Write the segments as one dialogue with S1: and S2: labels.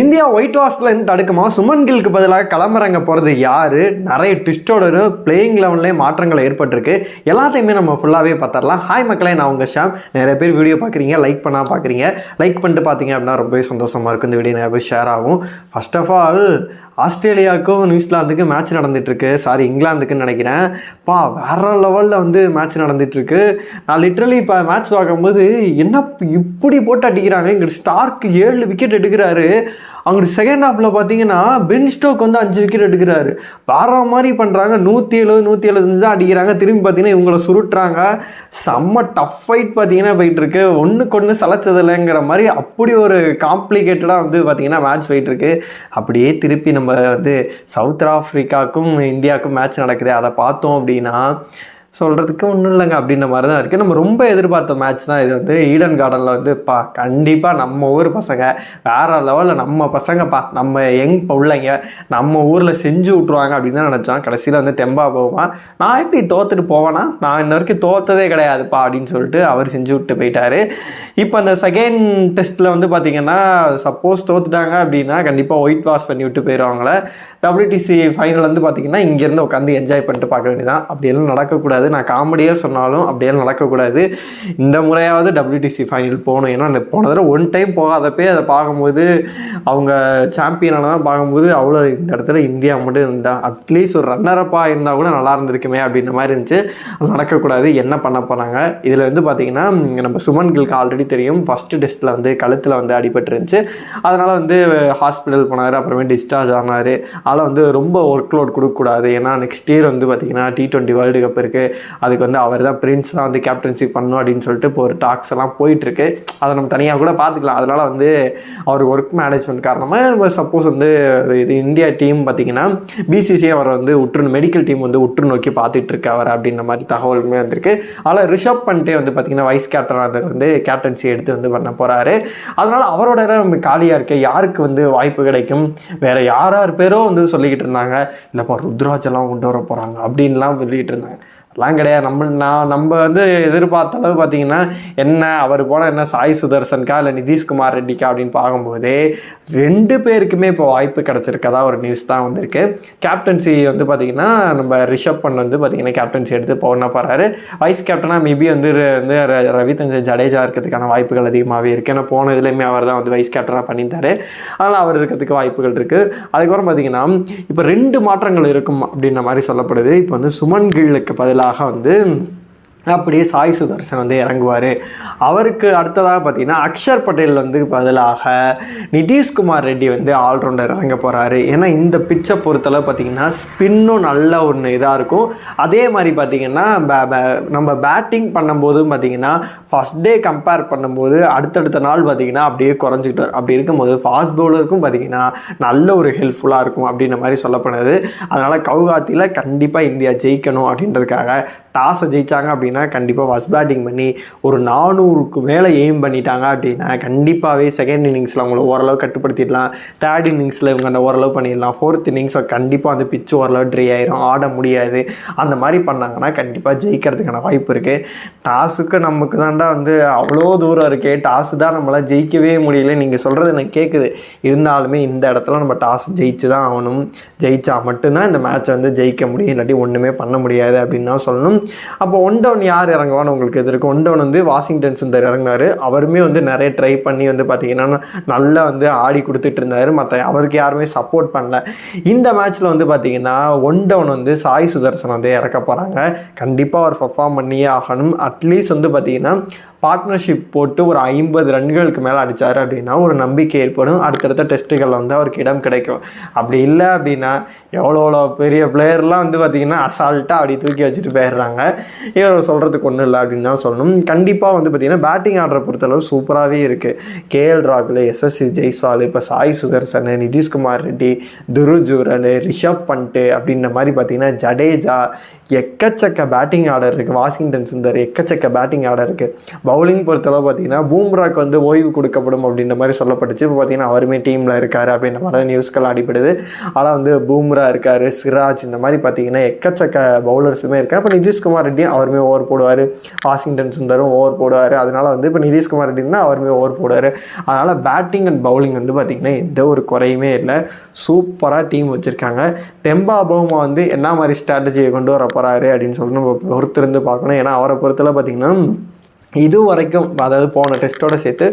S1: India white வாஷ்லேருந்து தடுக்குமா? சுமன் கில்க்கு பதிலாக களமிறங்க போகிறது யார்? நிறைய ட்விஸ்டோட பிளேயிங் லெவன்லேயே மாற்றங்கள் ஏற்பட்டிருக்கு. எல்லாத்தையுமே நம்ம ஃபுல்லாகவே பார்த்துடலாம். ஹாய் மக்களே நான் உங்கள் ஷாம். நிறைய பேர் வீடியோ பார்க்குறீங்க லைக் பண்ணால் பார்க்குறீங்க. லைக் பண்ணிட்டு பார்த்தீங்க அப்படின்னா ரொம்பவே சந்தோஷமாக இருக்கும். இந்த வீடியோ நிறைய பேர் ஷேர் ஆகும். ஃபர்ஸ்ட் ஆஃப் ஆல் ஆஸ்திரேலியாவுக்கும் நியூசிலாந்துக்கும் மேட்ச் நடந்துகிட்ருக்கு சாரி இங்கிலாந்துக்குன்னு நினைக்கிறேன். பா வேற லெவலில் வந்து மேட்ச் நடந்துகிட்ருக்கு நான் லிட்ரலி இப்போ மேட்ச் பார்க்கும்போது என்ன இப்படி போட்டு அடிக்கிறாங்க? இங்கிட்டு ஸ்டார்க்கு ஏழு விக்கெட் எடுக்கிறாரு. அங்கிட்டு செகண்ட் ஹாஃபில் பார்த்தீங்கன்னா பென் ஸ்டோக் வந்து அஞ்சு விக்கெட் எடுக்கிறாரு. பாரா மாதிரி பண்ணுறாங்க நூற்றி எழுபது நூற்றி எழுபத்தஞ்சு தான் அடிக்கிறாங்க. திரும்பி பார்த்தீங்கன்னா இவங்களை சுருட்டுறாங்க. செம்ம டஃப் ஃபைட் பார்த்தீங்கன்னா போயிட்டுருக்கு ஒன்றுக்கு ஒன்று சலைச்சதில்லைங்கிற மாதிரி அப்படி ஒரு காம்ப்ளிகேட்டடாக வந்து பார்த்தீங்கன்னா மேட்ச் போயிட்டு இருக்கு. அப்படியே திருப்பி நம்ம வந்து சவுத் ஆஃப்ரிக்காவுக்கும் இந்தியாவுக்கும் மேட்ச் நடக்குது. அதை பார்த்தோம் அப்படின்னா சொல்கிறதுக்கு ஒன்றும் இல்லைங்க அப்படின்ற மாதிரி தான் இருக்குது நம்ம ரொம்ப எதிர்பார்த்த மேட்ச் தான் இது வந்து ஈடன் கார்டனில் வந்து பா கண்டிப்பாக நம்ம ஊர் பசங்க வேறு லெவலில் நம்ம பசங்கப்பா நம்ம யங் பிள்ளைங்க நம்ம ஊரில் செஞ்சு விட்ருவாங்க அப்படின்னு தான் நினச்சோம். கடைசியில் வந்து தெம்பா போவான். நான் எப்படி தோத்துட்டு போவேனா? நான் இன்ன வரைக்கும் தோத்ததே கிடையாதுப்பா அப்படின்னு சொல்லிட்டு அவர் செஞ்சு விட்டு போயிட்டாரு. இப்போ அந்த செகண்ட் டெஸ்ட்டில் வந்து பார்த்தீங்கன்னா சப்போஸ் தோத்துட்டாங்க அப்படின்னா கண்டிப்பாக ஒயிட் வாஷ் பண்ணி விட்டு போயிடுவாங்கள டபிள்யூடிசி ஃபைனல் வந்து பார்த்தீங்கன்னா இங்கேருந்து உட்காந்து என்ஜாய் பண்ணிட்டு பார்க்க வேண்டியதான் அப்படியெல்லாம் நடக்கக்கூடாது. நான் காமெடியாக சொன்னாலும் அப்படியெல்லாம் நடக்கக்கூடாது. இந்த முறையாவது டபிள்யூடிசி ஃபைனல் போகணும். ஏன்னா போன தடவை ஒன் டைம் போகாதப்பே அதை பார்க்கும்போது அவங்க சாம்பியனான தான் பார்க்கும்போது அவ்வளோ இந்த இடத்துல இந்தியா மட்டும் இருந்தால் அட்லீஸ்ட் ஒரு ரன்னரப்பாக இருந்தால் கூட நல்லா இருந்திருக்குமே அப்படின்ற மாதிரி இருந்துச்சு. அது நடக்கக்கூடாது. என்ன பண்ண போகிறாங்க இதில் வந்து பார்த்தீங்கன்னா நம்ம சுமன் கில்க்கு ஆல்ரெடி தெரியும். ஃபஸ்ட்டு டெஸ்ட்டில் வந்து கழுத்தில் வந்து அடிபட்டுருந்துச்சு. அதனால் வந்து ஹாஸ்பிட்டல் போனார். அப்புறமே டிஸ்சார்ஜ் ஆனார். அதில் வந்து ரொம்ப ஒர்க் லோட் கொடுக்கக்கூடாது. ஏன்னா நெக்ஸ்ட் இயர் வந்து பார்த்திங்கன்னா டி டுவெண்ட்டி வேர்ல்டு கப் இருக்குது அதுக்கு வந்து அவர் தான் பிரின்ஸ் தான் வந்து கேப்டன்ஷிப் பண்ணணும் அப்படின்னு சொல்லிட்டு இப்போ ஒரு டாக்ஸ் எல்லாம் போயிட்டுருக்கு. அதை நம்ம தனியாக கூட பார்த்துக்கலாம். அதனால் வந்து அவர் ஒர்க் மேனேஜ்மெண்ட் காரணமாக நம்ம சப்போஸ் வந்து இது இந்தியா டீம் பார்த்திங்கன்னா பிசிசி அவர் வந்து உற்று மெடிக்கல் டீம் வந்து உற்று நோக்கி பார்த்துட்டு இருக்கு அவர் அப்படின்ற மாதிரி தகவலுமே வந்திருக்கு. ஆனால் ரிஷப் பண்ணிட்டே வந்து பார்த்திங்கன்னா வைஸ் கேப்டனாக வந்து கேப்டன்சி எடுத்து வந்து பண்ண போகிறாரு அதனால் அவரோட இடம் காலியாக இருக்க. யாருக்கு வந்து வாய்ப்பு கிடைக்கும்? வேற யார் யார் பேரோ வந்து சொல்லிக்கிட்டு இருந்தாங்க. இல்லைப்பா ருத்ராஜெல்லாம் கொண்டு வர போகிறாங்க அப்படின்லாம் சொல்லிக்கிட்டு இருந்தாங்க. அதெல்லாம் கிடையாது. நம்ம நான் நம்ம வந்து எதிர்பார்த்த அளவு பார்த்தீங்கன்னா என்ன அவர் போன என்ன சாய் சுதர்சன்கா இல்லை நிதிஷ்குமார் ரெட்டிக்கா அப்படின்னு பார்க்கும்போதே ரெண்டு பேருக்குமே இப்போ வாய்ப்பு கிடச்சிருக்கதா ஒரு நியூஸ் தான் வந்திருக்கு. கேப்டன்சி வந்து பார்த்தீங்கன்னா நம்ம ரிஷப் பண்ண வந்து பார்த்தீங்கன்னா கேப்டன்சி எடுத்து போன போகிறாரு வைஸ் கேப்டனாக மேபி வந்து ர- வந்து ர- ஜடேஜா இருக்கிறதுக்கான வாய்ப்புகள் அதிகமாகவே இருக்குது ஏன்னா போன இதுலேயுமே அவர் தான் வந்து வைஸ் கேப்டனாக பண்ணியிருந்தாரு. அதனால் அவர் இருக்கிறதுக்கு வாய்ப்புகள் இருக்குது அதுக்கப்புறம் பார்த்தீங்கன்னா இப்போ ரெண்டு மாற்றங்கள் இருக்கும் அப்படின்ற மாதிரி சொல்லப்படுது. இப்போ வந்து சுமன் கீழுக்கு பதிலாக வந்து அப்படியே சாய் சுதர்சன் வந்து இறங்குவார். அவருக்கு அடுத்ததாக பார்த்தீங்கன்னா அக்ஷர் பட்டேல் வந்து பதிலாக நிதிஷ்குமார் ரெட்டி வந்து ஆல்ரவுண்டர் இறங்க போகிறாரு ஏன்னா இந்த பிச்சை பொறுத்தளவு பார்த்தீங்கன்னா ஸ்பின்னும் நல்ல ஒன்று இதாக இருக்கும். அதே மாதிரி பார்த்தீங்கன்னா நம்ம பேட்டிங் பண்ணும்போதும் பார்த்தீங்கன்னா ஃபஸ்ட் டே கம்பேர் பண்ணும்போது அடுத்தடுத்த நாள் பார்த்தீங்கன்னா அப்படியே குறைஞ்சிக்கிட்டு வரும் அப்படி இருக்கும்போது ஃபாஸ்ட் பவுலருக்கும் பார்த்தீங்கன்னா நல்ல ஒரு ஹெல்ப்ஃபுல்லாக இருக்கும் அப்படின்ற மாதிரி சொல்லப்படுது. அதனால் கவுகாத்தியில் கண்டிப்பாக இந்தியா ஜெயிக்கணும் அப்படின்றதுக்காக டாஸை ஜெயிச்சாங்க அப்படின்னா கண்டிப்பாக ஃபஸ்ட் பேட்டிங் பண்ணி ஒரு நானூறுக்கு மேலே எய்ம் பண்ணிட்டாங்க அப்படின்னா கண்டிப்பாகவே செகண்ட் இன்னிங்ஸில் அவங்கள ஓரளவு கட்டுப்படுத்திடலாம். தேர்ட் இன்னிங்ஸில் இவங்க அந்த ஓரளவு பண்ணிடலாம். ஃபோர்த் இன்னிங்ஸை கண்டிப்பாக வந்து பிச்சு ஓரளவு ட்ரை ஆயிரும். ஆட முடியாது. அந்த மாதிரி பண்ணாங்கன்னா கண்டிப்பாக ஜெயிக்கிறதுக்கான வாய்ப்பு இருக்குது டாஸுக்கு நமக்கு தாண்டா வந்து அவ்வளோ தூரம் இருக்கே. டாஸு தான் நம்மளால் ஜெயிக்கவே முடியல. நீங்கள் சொல்கிறது எனக்கு கேட்குது இருந்தாலுமே இந்த இடத்துல நம்ம டாஸ் ஜெயிச்சு தான் ஆகணும். ஜெயிச்சா மட்டும்தான் இந்த மேட்சை வந்து ஜெயிக்க முடியும். இல்லாட்டி ஒன்றுமே பண்ண முடியாது அப்படின்னு தான் சொல்லணும். அப்போ ஒன் டவுன் யார் இறங்குவான்னு உங்களுக்கு இது இருக்கும் ஒன் டவுன் வந்து வாஷிங்டன் சுந்தர் இறங்குனார். அவருமே வந்து நிறைய ட்ரை பண்ணி வந்து பார்த்தீங்கன்னா நல்லா வந்து ஆடி கொடுத்துட்டு இருந்தார். மற்ற அவருக்கு யாருமே சப்போர்ட் பண்ணல. இந்த மேட்ச்சில் வந்து பார்த்தீங்கன்னா ஒன் டவுன் வந்து சாய் சுதர்சன் வந்து இறக்க போகிறாங்க கண்டிப்பாக அவர் பர்ஃபார்ம் பண்ணியே ஆகணும். அட்லீஸ்ட் வந்து பார்த்தீங்கன்னா பார்ட்னர்ஷிப் போட்டு ஒரு ஐம்பது ரன்களுக்கு மேலே அடித்தார் அப்படின்னா ஒரு நம்பிக்கை ஏற்படும். அடுத்தடுத்த டெஸ்ட்டுகளில் வந்து அவருக்கு இடம் கிடைக்கும். அப்படி இல்லை அப்படின்னா எவ்வளோ எவ்வளோ பெரிய பிளேயர்லாம் வந்து பார்த்திங்கன்னா அசால்ட்டாக அப்படி தூக்கி வச்சுட்டு போயிடுறாங்க. இவர் சொல்கிறதுக்கு ஒன்றும் இல்லை அப்படின்னு தான் சொல்லணும். கண்டிப்பாக வந்து பார்த்திங்கன்னா பேட்டிங் ஆர்டரை பொறுத்தளவு சூப்பராகவே இருக்குது கேஎல் ராகுல் எஸ்எஸ்சி ஜெய்ஸ்வால் இப்போ சாய் சுதர்சன் நிதிஷ்குமார் ரெட்டி துருஜூரல் ரிஷப் பண்ட்டு அப்படின்ற மாதிரி பார்த்திங்கன்னா ஜடேஜா எக்கச்சக்க பேட்டிங் ஆர்டர் இருக்குது வாஷிங்டன் சுந்தர் எக்கச்சக்க பேட்டிங் ஆர்டர் இருக்குது பவுலிங் பொறுத்தளவு பார்த்தீங்கன்னா பூம்ராக்கு வந்து ஓய்வு கொடுக்கப்படும் அப்படின்ற மாதிரி சொல்லப்பட்டுச்சு. இப்போ பார்த்தீங்கன்னா அவருமே டீமில் இருக்கார் அப்படின்ற மாதிரி தான் நியூஸ்கள் அடிப்படுது ஆனால் வந்து பூம்ரா இருக்கார் சிராஜ் இந்த மாதிரி பார்த்தீங்கன்னா எக்கச்சக்க பவுலர்ஸுமே இருக்கார் இப்போ நிதிஷ்குமார் ரெட்டி அவருமே ஓவர் போடுவார். வாஷிங்டன் சுந்தரும் ஓவர் போடுவார். அதனால் வந்து இப்போ நிதிஷ்குமார் ரெட்டி தான் அவருமே ஓவர் போடுவார். அதனால் பேட்டிங் அண்ட் பவுலிங் வந்து பார்த்திங்கன்னா எந்த ஒரு குறையுமே இல்லை. சூப்பராக டீம் வச்சுருக்காங்க. தெம்பா பவுமா வந்து என்ன மாதிரி ஸ்ட்ராட்டஜியை கொண்டு வர போகிறாரு அப்படின்னு சொல்லிட்டு நம்ம பொறுத்திருந்து பார்க்கணும். ஏன்னா அவரை பொறுத்தல பார்த்திங்கன்னா இது வரைக்கும் அதாவது போன டெஸ்ட்டோடு சேர்த்து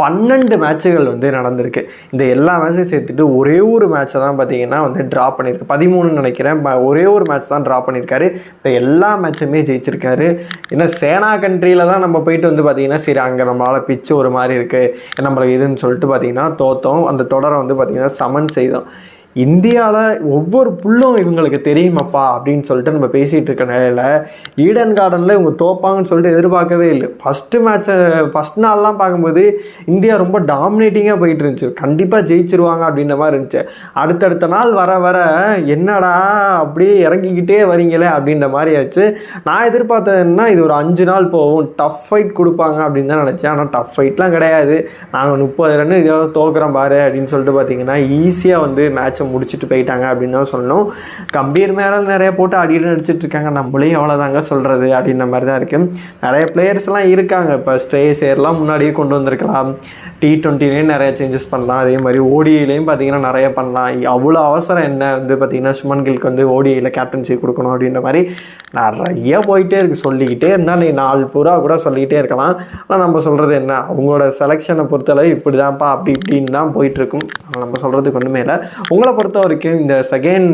S1: பன்னெண்டு மேட்சுகள் வந்து நடந்திருக்கு. இந்த எல்லா மேட்சையும் சேர்த்துட்டு ஒரே ஒரு மேட்சை தான் பார்த்தீங்கன்னா வந்து ட்ரா பண்ணியிருக்கு. பதிமூணுன்னு நினைக்கிறேன். ஒரே ஒரு மேட்ச் தான் ட்ரா பண்ணியிருக்காரு. இந்த எல்லா மேட்சுமே ஜெயிச்சிருக்காரு. ஏன்னா சேனா கண்ட்ரியில் தான் நம்ம போயிட்டு வந்து பார்த்திங்கன்னா சரி அங்கே நம்மளால் பிச்சு ஒரு மாதிரி இருக்குது நம்மளுக்கு இதுன்னு சொல்லிட்டு பார்த்தீங்கன்னா தோத்தோம். அந்த தொடரை வந்து பார்த்திங்கன்னா சமன் செய்தோம். இந்தியாவில் ஒவ்வொரு புல்லும் இவங்களுக்கு தெரியுமாப்பா அப்படின்னு சொல்லிட்டு நம்ம பேசிகிட்டு இருக்க நிலையில் ஈடன் கார்டனில் இவங்க தோப்பாங்கன்னு சொல்லிட்டு எதிர்பார்க்கவே இல்லை. ஃபஸ்ட்டு மேட்ச்சை ஃபஸ்ட் நாள்லாம் பார்க்கும்போது இந்தியா ரொம்ப டாமினேட்டிங்காக போயிட்டு இருந்துச்சு. கண்டிப்பாக ஜெயிச்சிருவாங்க அப்படின்ற மாதிரி இருந்துச்சு. அடுத்தடுத்த நாள் வர வர என்னடா அப்படியே இறங்கிக்கிட்டே வரீங்களே அப்படின்ற மாதிரி ஆச்சு. நான் எதிர்பார்த்ததுன்னா இது ஒரு அஞ்சு நாள் போகும். டஃப் ஃபைட் கொடுப்பாங்க அப்படின்னு தான் நினச்சேன். ஆனால் டஃப் ஃபைட்லாம் கிடையாது. நாங்கள் முப்பது ரன் இதாவது தோக்குறோம் பாரு அப்படின்னு சொல்லிட்டு பார்த்தீங்கன்னா ஈஸியாக வந்து மேட்சை முடிச்சுட்டு போயிட்டாங்க அப்படின்னு தான் சொல்லணும். கம்பீர் மேலே நிறைய போட்டு அடியில் நடிச்சிட்டு இருக்காங்க. நம்மளையும் அவ்வளோதாங்க சொல்கிறது அப்படின்ற மாதிரி தான் இருக்குது நிறைய பிளேயர்ஸ்லாம் இருக்காங்க. இப்போ ஸ்ட்ரேஸ் ஏர்லாம் முன்னாடியே கொண்டு வந்திருக்கலாம். டி ட்வெண்ட்டிலையும் நிறைய சேஞ்சஸ் பண்ணலாம். அதே மாதிரி ஓடிஐலையும் பார்த்தீங்கன்னா நிறைய பண்ணலாம். அவ்வளோ அவசரம் என்ன வந்து பார்த்தீங்கன்னா சுமன் கில்க்கு வந்து ஓடிஐயில் கேப்டன்சி கொடுக்கணும் அப்படின்ற மாதிரி நிறைய போயிட்டே இருக்குது சொல்லிக்கிட்டே இருந்தால் நீ நாலு பூரா கூட சொல்லிக்கிட்டே இருக்கலாம். ஆனால் நம்ம சொல்கிறது என்ன? அவங்களோட செலெக்ஷனை பொறுத்தளவு இப்படி தான்ப்பா அப்படி இப்படின்னு தான் போயிட்டுருக்கும் நம்ம சொல்கிறதுக்கு ஒன்றுமே இல்லை. உங்களை பொறுத்த வரைக்கும் இந்த செகண்ட்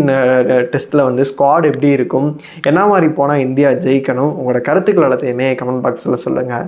S1: டெஸ்ட்டில் uh, uh, வந்து ஸ்குவாட் எப்படி இருக்கும் என்ன மாதிரி போனால் இந்தியா ஜெயிக்கணும் உங்களோட கருத்துக்கள் எல்லாத்தையுமே கமெண்ட் பாக்ஸில் சொல்லுங்கள்